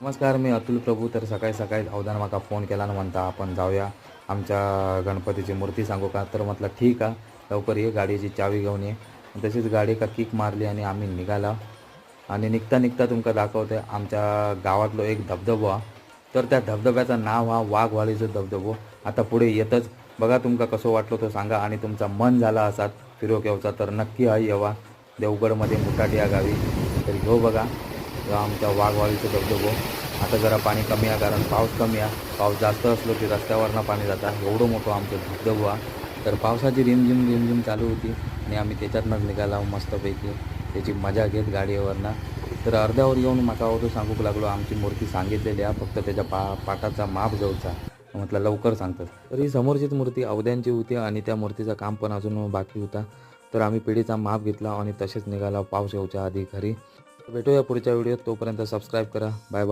नमस्कार मी अतुल प्रभू. तर सकाळी सकाळी अवधान माका फोन केला ना म्हणता आपण जाऊया. आमच्या गणपतीची मूर्ती सांगू का? तर म्हटलं ठीक आहे लवकर ये गाडीची चावी घेऊन ये. तशीच गाडी का किक मारली आणि आम्ही निघाला. आणि निघता निघता तुमका दाखवते आमच्या गावातलो एक धबधबो हा तर त्या धबधब्याचं नाव हा वाघवाळीचं धबधबो. आता पुढे येतच. बघा तुमका कसं वाटलं तो सांगा आणि तुमचा मन झाला असात. फिरोकेवचा तर नक्की हा येवा. देवगडमध्ये मुटाटी या गावी. तर घेऊ बघा. किंवा आमच्या वाघवाळीचं धबधबो. आता जरा पाणी कमी आहे कारण पाऊस कमी आहे. पाऊस जास्त असलो की रस्त्यावरनं पाणी जातं. एवढं मोठं आमचं धबधबो आहे. तर पावसाची रिमझिम रिमझिम चालू होती आणि आम्ही त्याच्यातनंच निघाला मस्तपैकी. त्याची मजा घेत गाडीवरनं. तर अर्ध्यावर येऊन माका होतो सांगूक लागलो. आमची मूर्ती सांगितलेली आहे. फक्त त्याच्या पा पाटाचा माप घेऊचा म्हटलं लवकर सांगतात. तर ही समोरचीच मूर्ती अवध्यांची होती आणि त्या मूर्तीचं काम पण अजून बाकी होता. तर आम्ही पिढीचा माप घेतला आणि तसेच निघाला पाऊस येऊच्या आधी घरी. भेटूया पुढच्या व्हिडिओत. तोपर्यंत सबस्क्राईब करा. Bye bye